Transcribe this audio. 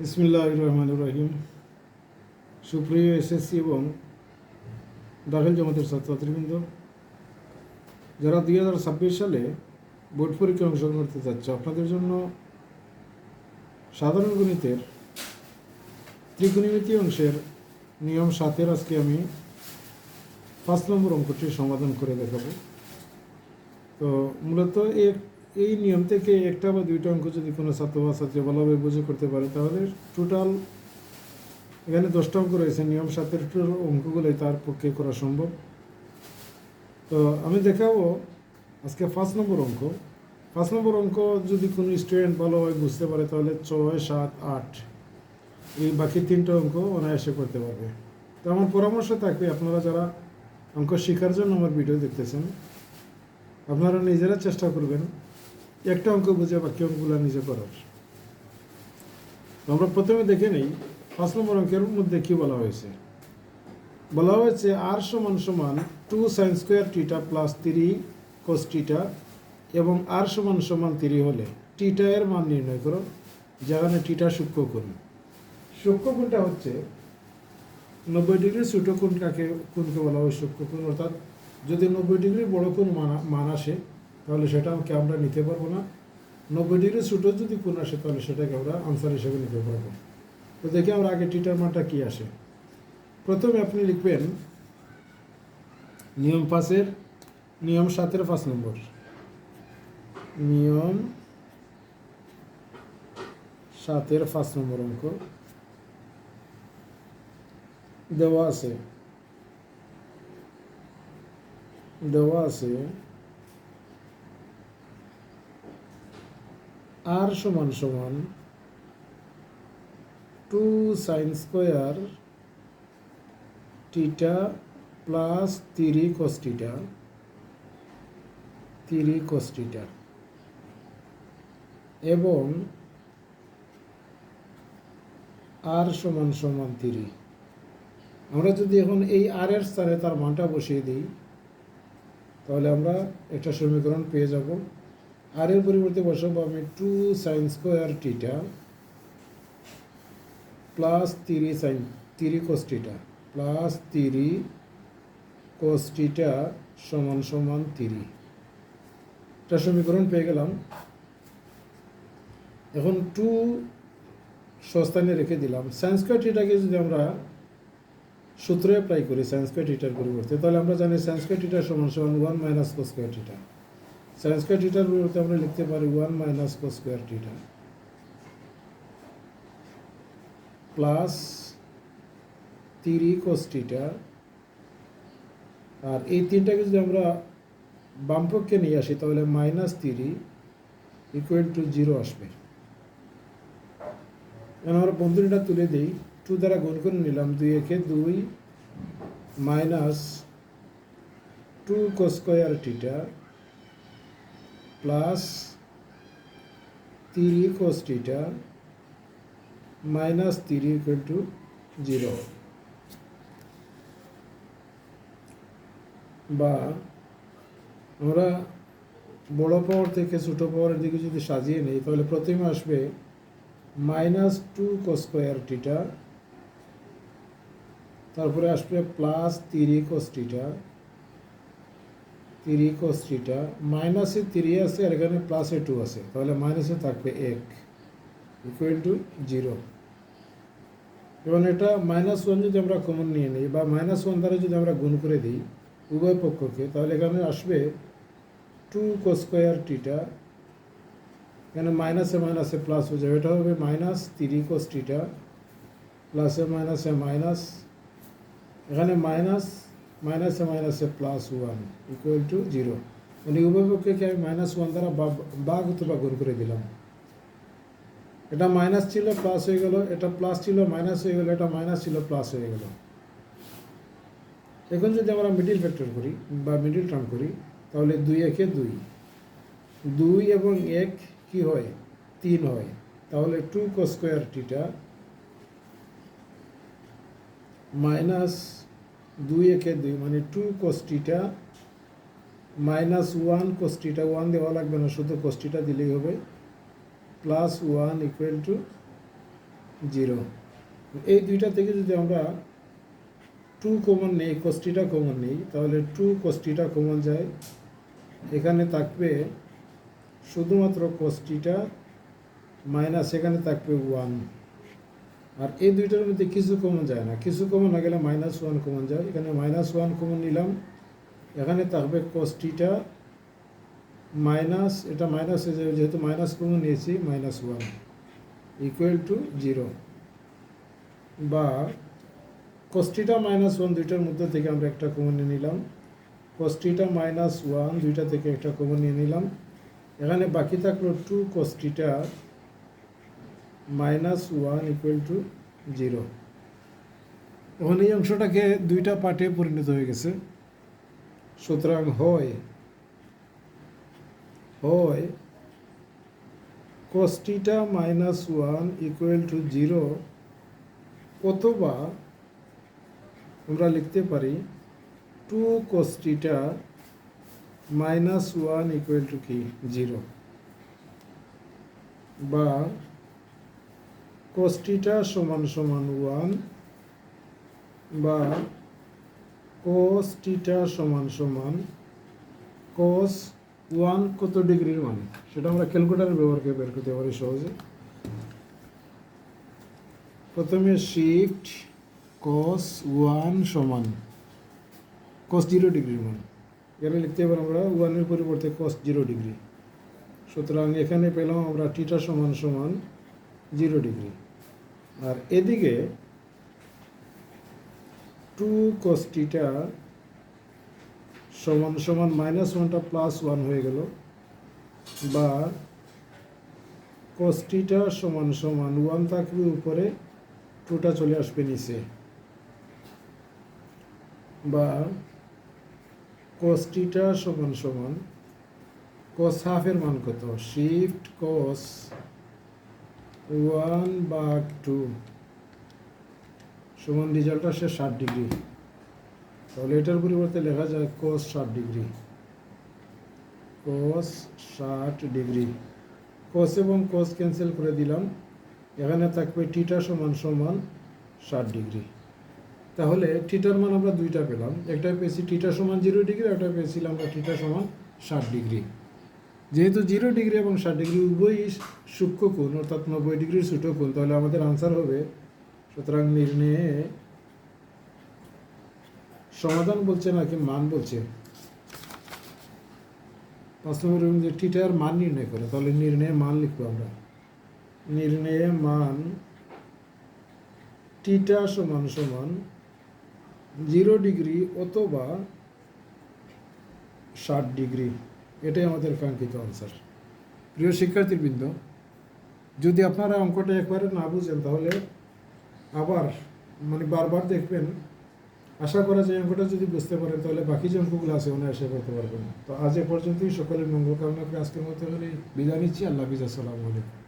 ইসমিল্লাহ রহমান রহিম সুপ্রিয় এসএসসি এবং দাখিল জমাতের ছাত্রছাত্রীবৃন্দ, যারা দুই হাজার ছাব্বিশ সালে বোর্ড পরীক্ষায় অংশগ্রহণ করতে যাচ্ছে আপনাদের জন্য সাধারণ গণিতের ত্রিকোণমিতি অংশের নিয়ম সাতের আজকে আমি পাঁচ নম্বর অঙ্কটি সমাধান করে দেখাবো। তো মূলত এক এই নিয়ম থেকে একটা বা দুইটা অঙ্ক যদি কোনো ছাত্র বা ছাত্রী ভালোভাবে বুঝে করতে পারে, তাহলে টোটাল এখানে দশটা অঙ্ক রয়েছে। নিয়ম সাতের টোটাল অঙ্কগুলোই তার পক্ষে করা সম্ভব। তো আমি দেখাবো আজকে পাঁচ নম্বর অঙ্ক। পাঁচ নম্বর অঙ্ক যদি কোনো স্টুডেন্ট ভালোভাবে বুঝতে পারে, তাহলে ছয়, সাত, আট এই বাকি তিনটা অঙ্ক অনায়াসে করতে পারবে। তো আমার পরামর্শ থাকবে, আপনারা যারা অঙ্ক শেখার জন্য আমার ভিডিও দেখতেছেন, আপনারা নিজেরা চেষ্টা করবেন একটা অঙ্ক বুঝে, বাকি অঙ্কগুলো নিজে করার আমরা প্রথমে দেখে নেই, পাঁচ নম্বর অঙ্কের মধ্যে কি বলা হয়েছে? বলা হয়েছে আর সমান সমান two sine square theta plus three cos theta এবং আর সমান সমান থ্রি হলে টিটা এর মান নির্ণয় করো, যেখানে টিটা সূক্ষ্ম কোণ। সূক্ষ্ম কোণটা হচ্ছে নব্বই ডিগ্রি ছোট কোণ কাকে কোণকে বলা হয় সূক্ষ্ম কোণ, অর্থাৎ যদি নব্বই ডিগ্রি বড় কোণ মানা, মান আসে তাহলে সেটাকে আমরা নিতে পারব না? নব্বই ডিগ্রি ছোটো যদি কোণ আসে, তাহলে সেটাকে আমরা আনসার হিসেবে নিতে পারব। তো দেখি আমরা আগে টিটার মানটা কী আসে। প্রথমে আপনি লিখবেন, নিয়ম পাঁচের, নিয়ম সাতের পাঁচ নম্বর। নিয়ম সাতের পাঁচ নম্বর অঙ্ক দেওয়া আছে। দেওয়া আছে আর সমান সমান two sine square theta plus three cos theta three cos theta এবং আর সমান সমান তিরি আমরা যদি এখন এই আর এর স্থানে তার মানটা বসিয়ে দিই, তাহলে আমরা একটা সমীকরণ পেয়ে যাব। আর এর পরিবর্তে বসাবো আমি two sine square theta plus three sine three cos theta plus three cos theta সমান সমান তিরি একটা সমীকরণ পেয়ে গেলাম। এখন টু সস্তানে রেখে দিলাম। সাইন স্কোয়ার টিটাকে যদি আমরা সূত্রে অ্যাপ্লাই করি সাইন স্কোয়ার টিটার পরিবর্তে, তাহলে আমরা জানি সাইন স্কোয়ার টিটার সমান সমান one minus cos square theta sine square টিটার পরিবর্তে আমরা লিখতে পারি one minus cos square theta plus three cos theta আর এই তিনটাকে যদি আমরা বামপক্ষে নিয়ে আসি, তাহলে minus three equal to zero আসবে। এখন আমরা বন্ধুরিটা তুলে দিই। টু দ্বারা গুণ করে নিলাম দুই একে দুই minus two cos square theta plus three cos theta minus three equal to zero বা আমরা বড় পাওয়ার থেকে ছোটো পাওয়ারের দিকে যদি সাজিয়ে নিই, তাহলে প্রথমে আসবে মাইনাস টু কোস্কোয়ার টিটা তারপরে আসবে প্লাস তিরি কোস্টিটা তিরি কোস্টিটা মাইনাসে তিরি আছে, আর এখানে প্লাসে টু আছে। তাহলে মাইনাসে থাকবে এক ইকুয়াল টু জিরো এবং এটা মাইনাস ওয়ান যদি আমরা কমন নিয়ে নিই, বা মাইনাস ওয়ান দ্বারা যদি আমরা গুণ করে দিই উভয় পক্ষকে, তাহলে এখানে আসবে টু কোস্কোয়ার টিটা এখানে মাইনাসে মাইনাসে প্লাস হয়ে যাবে। এটা হবে মাইনাস তিরি কোস টিটা প্লাসে মাইনাসে মাইনাস এখানে মাইনাস মাইনাসে মাইনাসে plus one equal to zero মানে উভয় পক্ষকে আমি মাইনাস ওয়ান দ্বারা বাঘ অথবা গুণ করে দিলাম। এটা মাইনাস ছিল প্লাস হয়ে গেল, এটা প্লাস ছিল মাইনাস হয়ে গেল, এটা মাইনাস ছিল প্লাস হয়ে গেল। এখন যদি আমরা মিডিল ফ্যাক্টর করি বা মিডিল টার্ম করি, তাহলে দুই একে দুই। দুই এবং এক কি হয়? তিন হয়। তাহলে টু কোস্কোয়ার টিটা মাইনাস দুই একে দুই মানে two cos theta minus one cos theta one দেওয়া লাগবে না, শুধু কোস্টিটা দিলেই হবে। Plus one equal to zero এই দুইটা থেকে যদি আমরা টু কমন নেই কোষ্টিটা কমন নেই, তাহলে টু কোষ্টিটা কমন যায়। এখানে থাকবে শুধুমাত্র কোষ্টিটা মাইনাস এখানে থাকবে ওয়ান আর এই দুইটার মধ্যে কিছু কমন যায় না। কিছু কমন না গেলে মাইনাস ওয়ান কমন যায়। এখানে মাইনাস ওয়ান কমন নিলাম। এখানে থাকবে কোষ্টিটা মাইনাস এটা মাইনাস হয়ে যাবে। যেহেতু মাইনাস কমন নিয়েছি minus one equal to zero বা কস্টিটা মাইনাস ওয়ান দুইটার মধ্যে থেকে আমরা একটা কমন নিয়ে নিলাম। কস্টিটা মাইনাস ওয়ান দুইটা থেকে একটা কমন নিয়ে নিলাম। এখানে বাকি থাকল two cos theta minus one equal to zero এখন এই অংশটাকে দুইটা পার্টে পরিণত হয়ে গেছে। সুতরাং হয় হয় cos theta minus one equal to zero অথবা আমরা লিখতে পারি two cos theta minus one equal to কি? জিরো বা কস্টিটা সমান সমান ওয়ান বা কস্টিটা সমান সমান কস ওয়ান কত ডিগ্রির মান? সেটা আমরা ক্যালকুলেটার ব্যবহার করে বের করতে পারি সহজে। প্রথমে শিফট কস ওয়ান সমান কস জিরো ডিগ্রির মান। এখানে লিখতে পারি আমরা ওয়ানের পরিবর্তে কস জিরো ডিগ্রি। সুতরাং এখানে পেলাম আমরা টিটা সমান সমান জিরো ডিগ্রি। আর এদিকে টু কস টিটা সমান সমান মাইনাস ওয়ানটা প্লাস ওয়ান হয়ে গেল। বা কস্টিটা সমান সমান ওয়ান থাকবে উপরে টুটা চলে আসবে নিচে। বা কস্টিটা সমান সমান কস হাফের মান কত? শিফট কস ওয়ান বা টু। সমান রেজাল্ট আসে ষাট ডিগ্রি তাহলে এটার পরিবর্তে লেখা যায় কস ষাট ডিগ্রি কস ষাট ডিগ্রি কস এবং কস ক্যান্সেল করে দিলাম। এখানে থাকবে টিটা সমান সমান ষাট ডিগ্রি তাহলে টিটার মান আমরা দুইটা পেলাম। একটা পেয়েছি টিটা সমান জিরো ডিগ্রি একটা পেয়েছিলাম আমরা টিটা সমান ষাট ডিগ্রি যেহেতু জিরো ডিগ্রি এবং ষাট ডিগ্রি উভয়ই সূক্ষ্ম কোণ, অর্থাৎ নব্বই ডিগ্রির ছোটো কোণ, তাহলে আমাদের আনসার হবে, সুতরাং নির্ণয়ে সমাধান বলছে নাকি মান বলছে? পাঁচ নম্বর যে টিটার মান নির্ণয় করে, তাহলে নির্ণয়ে মান লিখব আমরা। নির্ণয়ে মান টিটা সমান সমান জিরো ডিগ্রি অথবা ষাট ডিগ্রি। এটাই আমাদের কাঙ্ক্ষিত আনসার প্রিয় শিক্ষার্থীবৃন্দ, যদি আপনারা অঙ্কটা একবারে না বুঝেন, তাহলে আবার মানে বারবার দেখবেন, আশা করা যায় অঙ্কটা যদি বুঝতে পারেন, তাহলে বাকি যে অঙ্কগুলো আছে ওনার আশা করতে পারবেন। তো আজ এ পর্যন্তই সকলের মঙ্গল কামনা করে আজকের মতো হলে বিদায় নিচ্ছি। আল্লাহ হাফিজ, আসসালামু আলাইকুম।